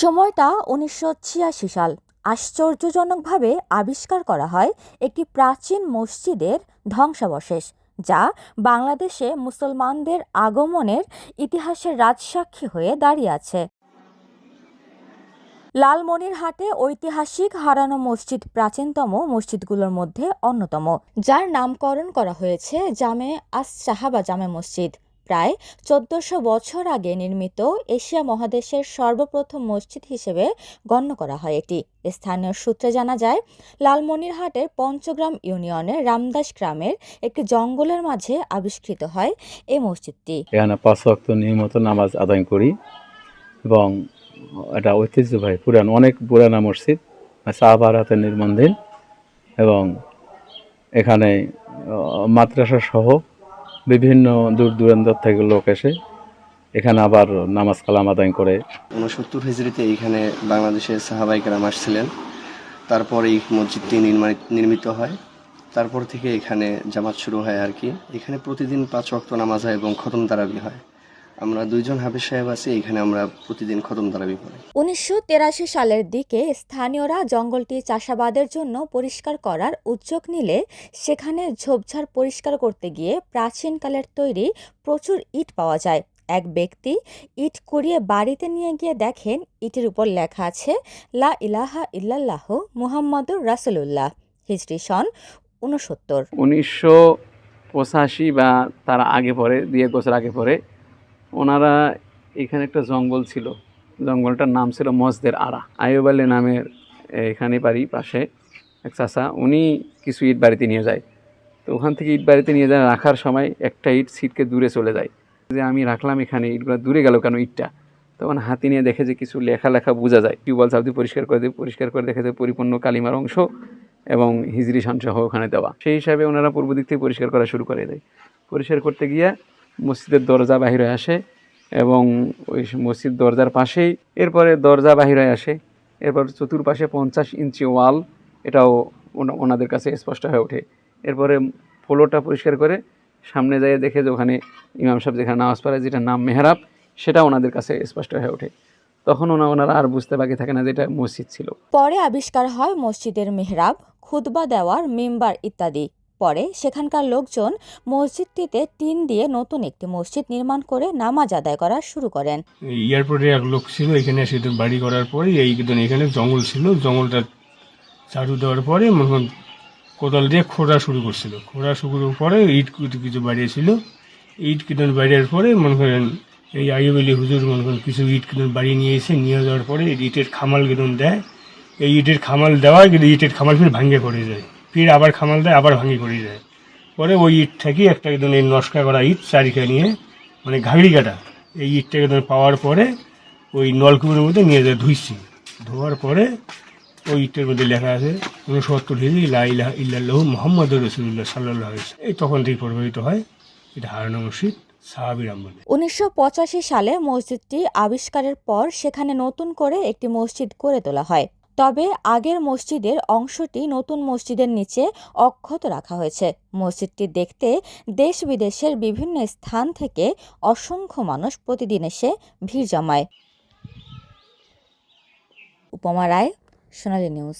সময়টা উনিশশো ছিয়াশি সাল। আশ্চর্যজনকভাবে আবিষ্কার করা হয় একটি প্রাচীন মসজিদের ধ্বংসাবশেষ, যা বাংলাদেশে মুসলমানদের আগমনের ইতিহাসের রাজসাক্ষী হয়ে দাঁড়িয়ে আছে। লালমনিরহাটে ঐতিহাসিক হারানো মসজিদ প্রাচীনতম মসজিদগুলোর মধ্যে অন্যতম, যার নামকরণ করা হয়েছে জামে আস সাহাবা জামে মসজিদ। প্রায় চোদ্দশো বছর আগে নির্মিত এশিয়া মহাদেশের সর্বপ্রথম মসজিদ হিসেবে গণ্য করা হয় এটি। স্থানীয় সূত্রে জানা যায়, লালমনিরহাটের পঞ্চগ্রাম ইউনিয়নের রামদাস গ্রামের একটি জঙ্গলের মাঝে আবিষ্কৃত হয় এই মসজিদটি। এখানে পাঁচ ওয়াক্ত নিয়মিত নামাজ আদায় করি এবং এটা ঐতিহ্যবাহী পুরান, অনেক পুরানা মসজিদ শাহবারাতের নির্মাণধীন এবং এখানে মাদ্রাসা সহ বিভিন্ন দূর দূরান্তর থেকে লোক এসে এখানে আবার নামাজ কালাম আদায় করে। উনসত্তর হিজড়িতে এখানে বাংলাদেশের সাহাবাই সাহাবাইকেরাম আসছিলেন। তারপর এই মসজিদটি নির্মিত হয়। তারপর থেকে এখানে জামাত শুরু হয় আর কি। এখানে প্রতিদিন পাঁচ রক্ত নামাজ হয় এবং খতম তারাবি হয়। আমরা দুইজন হাফিজ সাহেব আছি এখানে আমরা প্রতিদিন খতম তারাবি পড়ি উনিশশো তেরাশি সালের দিকে স্থানীয়রা জঙ্গলটি চাষাবাদের জন্য পরিষ্কার করার উদ্যোগ নিলে সেখানে ঝোপঝাড় পরিষ্কার করতে গিয়ে প্রাচীনকালের তৈরি প্রচুর ইট পাওয়া যায়। এক ব্যক্তি ইট কুড়িয়ে বাড়িতে নিয়ে গিয়ে দেখেন ইটের উপর লেখা আছে লা ইলাহা ইল্লাল্লাহ মুহাম্মাদুর রাসূলুল্লাহ। হিজরি সন উনসত্তর উনিশশো পঁচাশি বা তার আগে পরে দুই এক বছর আগে পরে ওনারা এখানে একটা জঙ্গল ছিল। জঙ্গলটার নাম ছিল মসদের আড়া আয়ুব আলী নামের এখানে বাড়ি, পাশে এক চাষা উনি কিছু ইট বাড়িতে নিয়ে যায়। তো ওখান থেকে ইট বাড়িতে নিয়ে যায়, রাখার সময় একটা ইট সিটকে দূরে চলে যায়। যে আমি রাখলাম এখানে, ইটগুলো দূরে গেল কেন ইটটা? তখন হাতি নিয়ে দেখে যে কিছু লেখা লেখা বোঝা যায়। টিউবওয়েল সাবদি পরিষ্কার করে দিয়ে পরিষ্কার করে দেখে যে পরিপূর্ণ কালিমার অংশ এবং হিজরি সহ ওখানে দেওয়া। সেই হিসাবে ওনারা পূর্ব দিক থেকে পরিষ্কার করা শুরু করে দেয়। পরিষ্কার করতে গিয়ে মসজিদের দরজা বাহিরে আসে এবং ওই মসজিদ দরজার পাশেই এরপরে দরজা বাহিরে আসে। এরপর চতুর্পাশে পঞ্চাশ ইঞ্চি ওয়াল, এটাও ওনা- ওনাদের কাছে স্পষ্ট হয়ে ওঠে। এরপরে ফ্লোরটা পরিষ্কার করে সামনে যাই দেখে যে ওখানে ইমাম সাহেব যেখানে নামাজ পড়ে, যেটার নাম মেহরাব সেটা ওনাদের কাছে স্পষ্ট হয়ে ওঠে। তখন ওনা, ওনারা আর বুঝতে বাকি থাকে না যে এটা মসজিদ ছিল। পরে আবিষ্কার হয় মসজিদের মেহরাব, খুতবা দেওয়ার মেম্বার ইত্যাদি। পরে সেখানকার লোকজন মসজিদটিতে টিন দিয়ে নতুন একটি মসজিদ নির্মাণ করে নামাজ আদায় করা শুরু করেন। এয়ারপোর্টে এক লোক ছিল, এখানে এসে বাড়ি করার পরে এই এখানে জঙ্গল ছিল, জঙ্গলটা ঝাড়ু দেওয়ার পরে মনে কোদাল দিয়ে খোঁড়া শুরু করছিল। খোঁড়া শুরু করার পরে ইট কিছু বাড়িয়েছিল। ইট কিন্তু বাড়িয়ার পরে মনে করেন এই আইব আলী হুজুর মনে করেন কিছু ইট কিন্তু বাড়ি নিয়ে এসে নিয়ে যাওয়ার পরে ইটের খামাল কিন্তু দেয়। এই ইটের খামাল দেওয়ায় কিন্তু ইটের খামাল ফির ভাঙ্গে করে যায়। ফির আবার খামাল দেয়, আবার ভাঙি করে দেয়। পরে ওই ইট থেকে একটা একদম এই নস্কা করা ইট চারিখা নিয়ে মানে ঘাগড়ি কাটা এই ইটটাকে ধর পাওয়ার পরে ওই নলকূপের মধ্যে নিয়ে যায় ধুইছি। ধোয়ার পরে ওই ইটের মধ্যে লেখা আছে উনসত্তর হিজি ইলাহ ইল্লাহ মোহাম্মদ রসুল্লাহ সাল্লাহ এই তখন থেকে প্রভাবিত হয় এটা হারানো মসজিদ উনিশশো সালে মসজিদটি আবিষ্কারের পর সেখানে নতুন করে একটি মসজিদ গড়ে তোলা হয়। তবে আগের মসজিদের অংশটি নতুন মসজিদের নিচে অক্ষত রাখা হয়েছে। মসজিদটি দেখতে দেশ বিদেশের বিভিন্ন স্থান থেকে অসংখ্য মানুষ প্রতিদিন এসে ভিড় জমায়। উপমা রায়, সোনালী নিউজ।